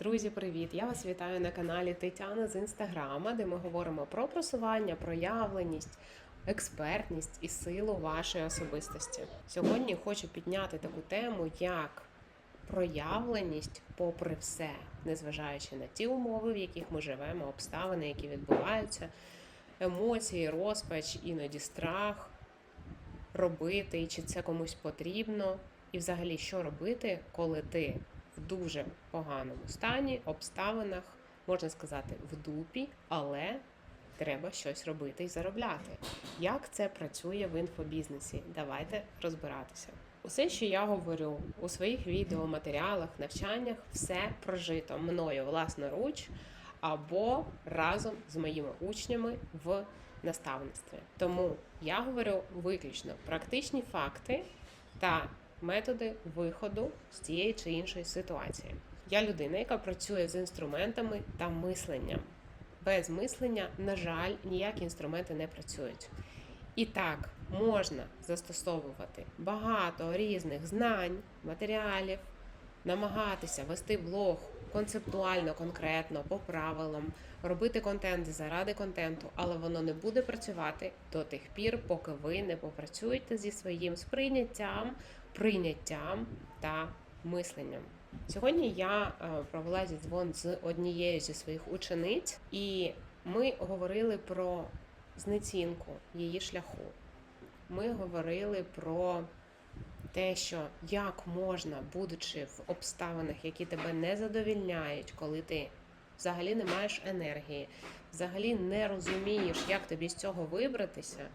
Друзі, привіт! Я вас вітаю на каналі Тетяна з інстаграма, де ми говоримо про просування, проявленість, експертність і силу вашої особистості. Сьогодні хочу підняти таку тему, як проявленість, попри все, незважаючи на ті умови, в яких ми живемо, обставини, які відбуваються, емоції, розпач, іноді страх робити, чи це комусь потрібно, і взагалі що робити, коли ти дуже поганому стані, обставинах, можна сказати, в дупі, але треба щось робити і заробляти. Як це працює в інфобізнесі? Давайте розбиратися. Усе, що я говорю у своїх відео, матеріалах, навчаннях, все прожито мною власноруч або разом з моїми учнями в наставництві. Тому я говорю виключно практичні факти та методи виходу з тієї чи іншої ситуації. Я людина, яка працює з інструментами та мисленням. Без мислення, на жаль, ніякі інструменти не працюють. І так, можна застосовувати багато різних знань, матеріалів, намагатися вести блог концептуально, конкретно, по правилам, робити контент заради контенту, але воно не буде працювати до тих пір, поки ви не попрацюєте зі своїм сприйняттям, прийняттям та мисленням. Сьогодні я е, провела зідзвон з однією зі своїх учениць, і ми говорили про знецінку її шляху. Ми говорили про те, що як можна, будучи в обставинах, які тебе не задовільняють, коли ти взагалі не маєш енергії, взагалі не розумієш, як тобі з цього вибратися,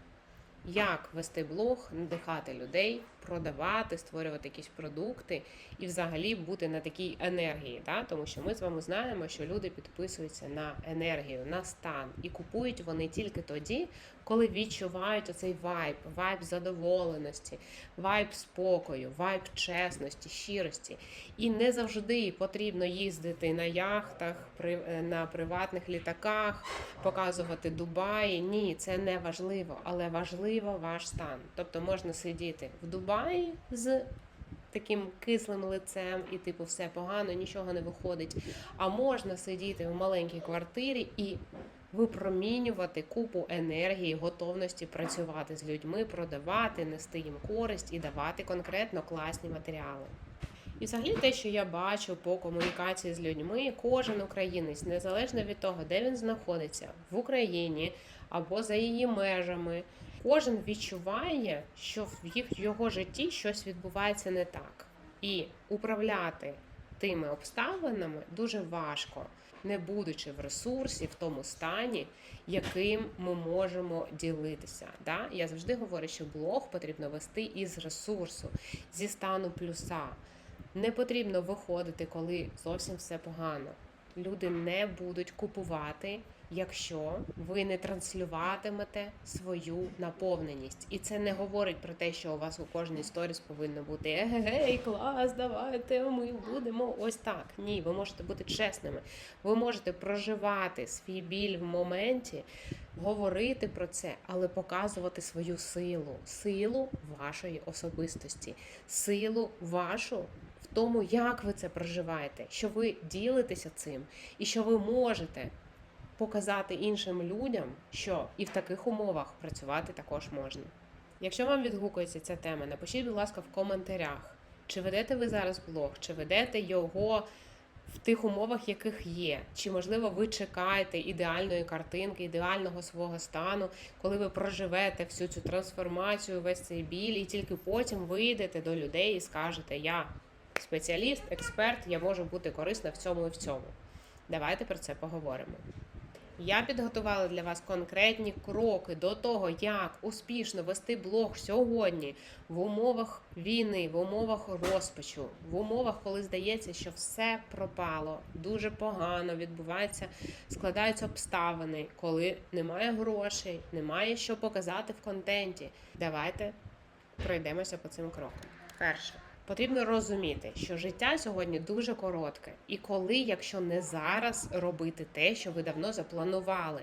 як вести блог, надихати людей, продавати, створювати якісь продукти і взагалі бути на такій енергії. Да? Тому що ми з вами знаємо, що люди підписуються на енергію, на стан, і купують вони тільки тоді, коли відчувають оцей вайб, вайб задоволеності, вайб спокою, вайб чесності, щирості. І не завжди потрібно їздити на яхтах, е, на приватних літаках, показувати Дубаї. Ні, це не важливо, але важливо ваш стан. Тобто можна сидіти в Дубаї з таким кислим лицем, і типу все погано, нічого не виходить. А можна сидіти в маленькій квартирі і випромінювати купу енергії, готовності працювати з людьми, продавати, нести їм користь і давати конкретно класні матеріали. І взагалі те, що я бачу по комунікації з людьми, кожен українець, незалежно від того, де він знаходиться, в Україні або за її межами, кожен відчуває, що в його житті щось відбувається не так. І управляти тими обставинами дуже важко, не будучи в ресурсі, в тому стані, яким ми можемо ділитися. Да? Я завжди говорю, що блог потрібно вести із ресурсу, зі стану плюса. Не потрібно виходити, коли зовсім все погано. Люди не будуть купувати, якщо ви не транслюватимете свою наповненість. І це не говорить про те, що у вас у кожній сторіс повинно бути егегей, клас, давайте ми будемо ось так. Ні, ви можете бути чесними. Ви можете проживати свій біль в моменті, говорити про це, але показувати свою силу, силу вашої особистості, силу вашу тому, як ви це проживаєте, що ви ділитеся цим, і що ви можете показати іншим людям, що і в таких умовах працювати також можна. Якщо вам відгукується ця тема, напишіть, будь ласка, в коментарях, чи ведете ви зараз блог, чи ведете його в тих умовах, яких є, чи можливо ви чекаєте ідеальної картинки, ідеального свого стану, коли ви проживете всю цю трансформацію, весь цей біль, і тільки потім вийдете до людей і скажете: Я спеціаліст, експерт, я можу бути корисна в цьому і в цьому. Давайте про це поговоримо. Я підготувала для вас конкретні кроки до того, як успішно вести блог сьогодні в умовах війни, в умовах розпачу, в умовах, коли здається, що все пропало, дуже погано відбувається, складаються обставини, коли немає грошей, немає що показати в контенті. Давайте пройдемося по цим крокам. Перше. Потрібно розуміти, що життя сьогодні дуже коротке, і коли, якщо не зараз, робити те, що ви давно запланували,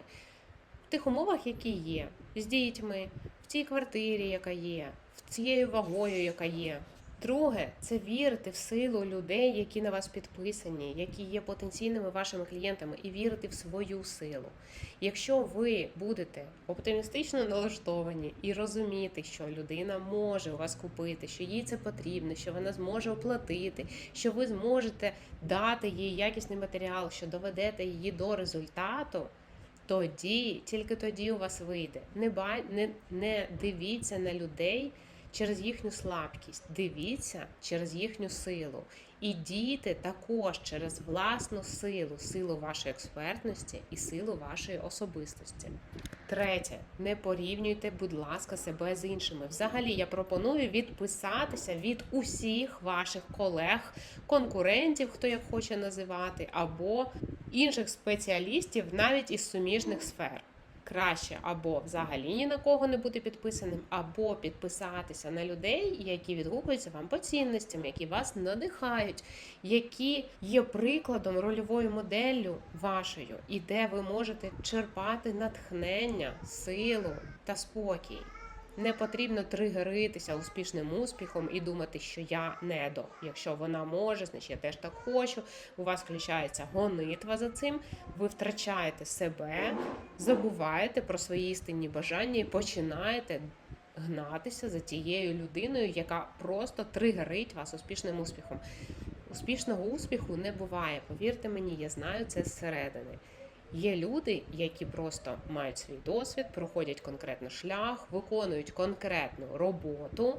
в тих умовах, які є, з дітьми, в цій квартирі, яка є, в цією вагою, яка є. Друге, це вірити в силу людей, які на вас підписані, які є потенційними вашими клієнтами, і вірити в свою силу. Якщо ви будете оптимістично налаштовані і розуміти, що людина може у вас купити, що їй це потрібно, що вона зможе оплатити, що ви зможете дати їй якісний матеріал, що доведете її до результату. Тоді, тільки тоді у вас вийде. Не, не, не дивіться на людей через їхню слабкість, дивіться через їхню силу. І дійте також через власну силу, силу вашої експертності і силу вашої особистості. Третє, не порівнюйте, будь ласка, себе з іншими. Взагалі, я пропоную відписатися від усіх ваших колег, конкурентів, хто як хоче називати, або інших спеціалістів, навіть із суміжних сфер. Краще або взагалі ні на кого не бути підписаним, або підписатися на людей, які відгукуються вам по цінностям, які вас надихають, які є прикладом рольовою моделлю вашою, і де ви можете черпати натхнення, силу та спокій. Не потрібно тригеритися успішним успіхом і думати, що я недо. Якщо вона може, значить я теж так хочу. У вас включається гонитва за цим. Ви втрачаєте себе, забуваєте про свої істинні бажання і починаєте гнатися за тією людиною, яка просто тригерить вас успішним успіхом. Успішного успіху не буває. Повірте мені, я знаю це зсередини. Є люди, які просто мають свій досвід, проходять конкретний шлях, виконують конкретну роботу.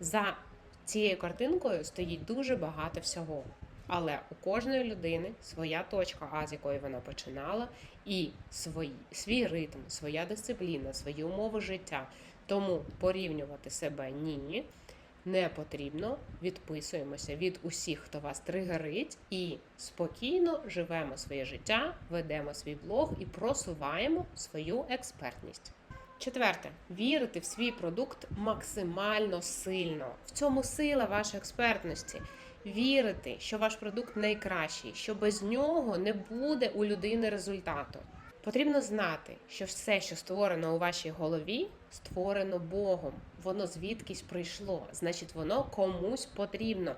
За цією картинкою стоїть дуже багато всього. Але у кожної людини своя точка А, з якої вона починала, і свій, свій ритм, своя дисципліна, свої умови життя. Тому порівнювати себе ні не потрібно. Відписуємося від усіх, хто вас тригерить, і спокійно живемо своє життя, ведемо свій блог і просуваємо свою експертність. Четверте, вірити в свій продукт максимально сильно. В цьому сила вашої експертності. Вірити, що ваш продукт найкращий, що без нього не буде у людини результату. Потрібно знати, що все, що створено у вашій голові, створено Богом. Воно звідкись прийшло, значить, воно комусь потрібно.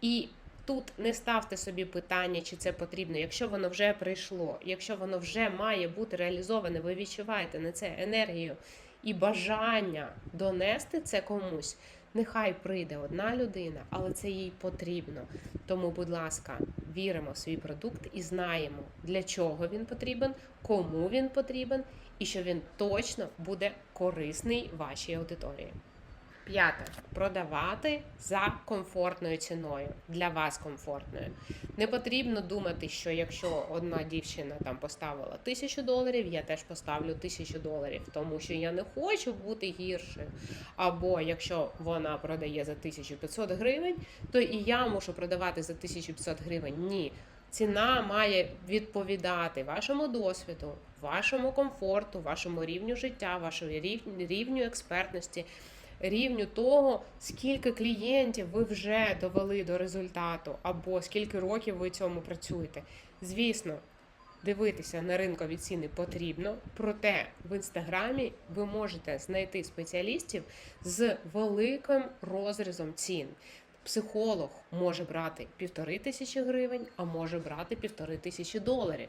І тут не ставте собі питання, чи це потрібно. Якщо воно вже прийшло, якщо воно вже має бути реалізоване, ви відчуваєте на це енергію і бажання донести це комусь. Нехай прийде одна людина, але це їй потрібно. Тому, будь ласка, віримо в свій продукт і знаємо, для чого він потрібен, кому він потрібен, і що він точно буде корисний вашій аудиторії. П'яте продавати за комфортною ціною для вас комфортною. Не потрібно думати, що якщо одна дівчина там поставила тисячу доларів, я теж поставлю тисячу доларів, тому що я не хочу бути гіршою. Або якщо вона продає за 1500 гривень, то і я мушу продавати за 1500 гривень. Ні. Ціна має відповідати вашому досвіду, вашому комфорту, вашому рівню життя, вашому рівню експертності рівню того, скільки клієнтів ви вже довели до результату, або скільки років ви цьому працюєте. Звісно, дивитися на ринкові ціни потрібно, проте в інстаграмі ви можете знайти спеціалістів з великим розрізом цін. Психолог може брати півтори тисячі гривень, а може брати півтори тисячі доларів.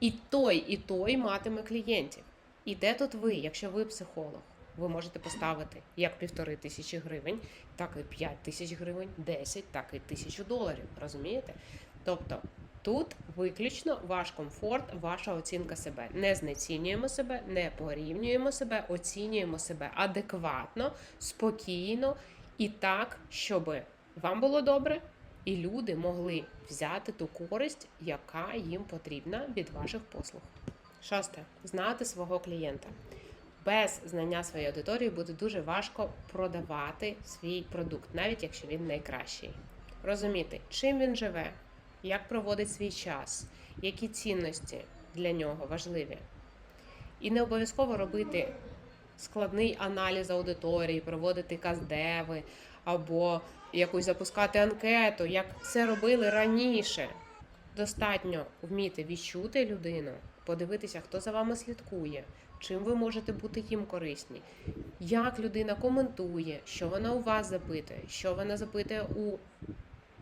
І той, і той матиме клієнтів. І де тут ви, якщо ви психолог? Ви можете поставити як півтори тисячі гривень, так і 5 тисяч гривень, 10, так і тисячу доларів. Розумієте? Тобто тут виключно ваш комфорт, ваша оцінка себе. Не знецінюємо себе, не порівнюємо себе, оцінюємо себе адекватно, спокійно і так, щоб вам було добре. І люди могли взяти ту користь, яка їм потрібна від ваших послуг. Шосте знати свого клієнта без знання своєї аудиторії буде дуже важко продавати свій продукт, навіть якщо він найкращий. Розуміти, чим він живе, як проводить свій час, які цінності для нього важливі. І не обов'язково робити складний аналіз аудиторії, проводити каздеви або якусь запускати анкету, як це робили раніше. Достатньо вміти відчути людину, подивитися, хто за вами слідкує, чим ви можете бути їм корисні, як людина коментує, що вона у вас запитує, що вона запитує у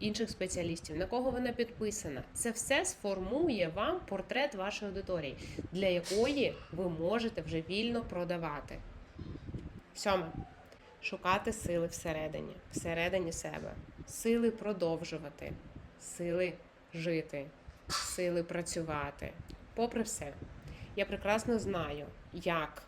інших спеціалістів, на кого вона підписана. Це все сформує вам портрет вашої аудиторії, для якої ви можете вже вільно продавати. Сьоме. Шукати сили всередині, всередині себе, сили продовжувати, сили жити, сили працювати. Попри все, я прекрасно знаю, як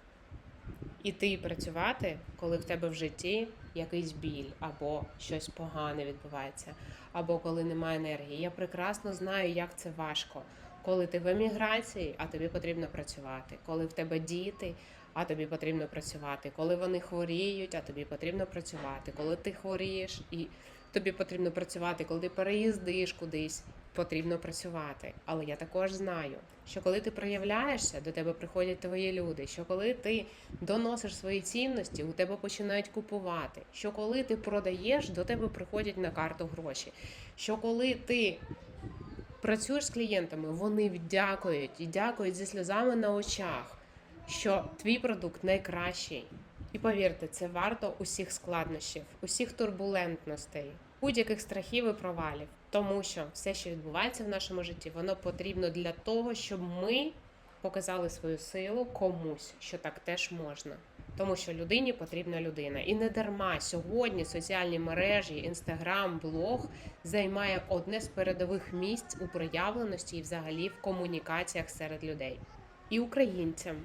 іти працювати, коли в тебе в житті якийсь біль або щось погане відбувається, або коли немає енергії. Я прекрасно знаю, як це важко, коли ти в еміграції, а тобі потрібно працювати, коли в тебе діти. А тобі потрібно працювати, коли вони хворіють, а тобі потрібно працювати, коли ти хворієш і тобі потрібно працювати, коли ти переїздиш кудись, потрібно працювати. Але я також знаю, що коли ти проявляєшся, до тебе приходять твої люди. Що коли ти доносиш свої цінності, у тебе починають купувати. Що коли ти продаєш, до тебе приходять на карту гроші. Що коли ти працюєш з клієнтами, вони дякують і дякують зі сльозами на очах, що твій продукт найкращий. І повірте, це варто усіх складнощів, усіх турбулентностей, будь-яких страхів і провалів. Тому що все, що відбувається в нашому житті, воно потрібно для того, щоб ми показали свою силу комусь, що так теж можна. Тому що людині потрібна людина. І не дарма сьогодні соціальні мережі, інстаграм, блог займає одне з передових місць у проявленості і взагалі в комунікаціях серед людей. І українцям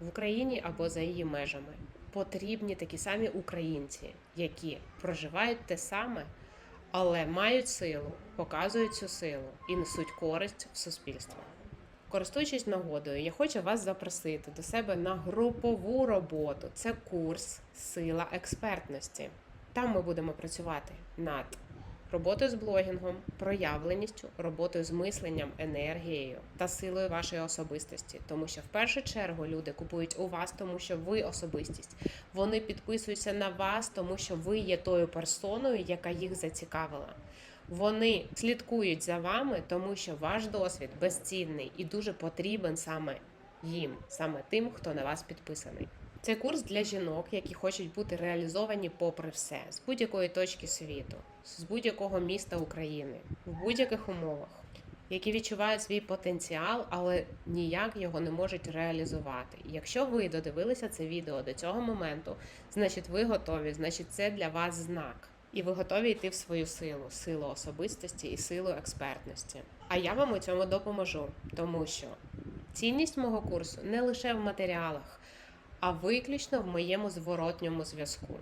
в Україні або за її межами потрібні такі самі українці, які проживають те саме, але мають силу, показують цю силу і несуть користь в суспільство. Користуючись нагодою, я хочу вас запросити до себе на групову роботу. Це курс Сила експертності. Там ми будемо працювати над роботою з блогінгом, проявленістю, роботою з мисленням, енергією та силою вашої особистості. Тому що в першу чергу люди купують у вас, тому що ви особистість. Вони підписуються на вас, тому що ви є тою персоною, яка їх зацікавила. Вони слідкують за вами, тому що ваш досвід безцінний і дуже потрібен саме їм, саме тим, хто на вас підписаний. Це курс для жінок, які хочуть бути реалізовані попри все, з будь-якої точки світу, з будь-якого міста України, в будь-яких умовах, які відчувають свій потенціал, але ніяк його не можуть реалізувати. Якщо ви додивилися це відео до цього моменту, значить ви готові, значить це для вас знак. І ви готові йти в свою силу, силу особистості і силу експертності. А я вам у цьому допоможу, тому що цінність мого курсу не лише в матеріалах, а виключно в моєму зворотньому зв'язку.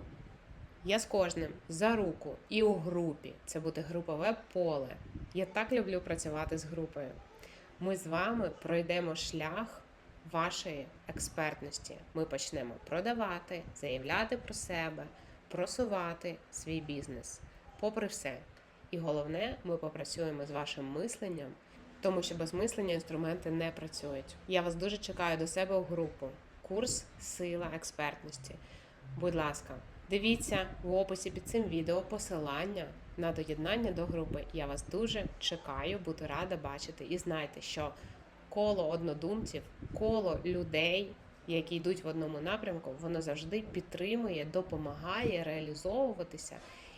Я з кожним за руку і у групі. Це буде групове поле. Я так люблю працювати з групою. Ми з вами пройдемо шлях вашої експертності. Ми почнемо продавати, заявляти про себе, просувати свій бізнес. Попри все. І головне, ми попрацюємо з вашим мисленням, тому що без мислення інструменти не працюють. Я вас дуже чекаю до себе у групу. Курс Сила експертності. Будь ласка, дивіться в описі під цим відео посилання на доєднання до групи. Я вас дуже чекаю, буду рада бачити. І знайте, що коло однодумців, коло людей, які йдуть в одному напрямку, воно завжди підтримує, допомагає реалізовуватися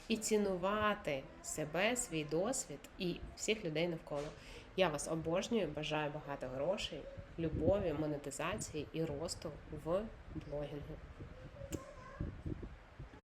і цінувати себе, свій досвід і всіх людей навколо. Я вас обожнюю, бажаю багато грошей, любові, монетизації і росту в блогінгу.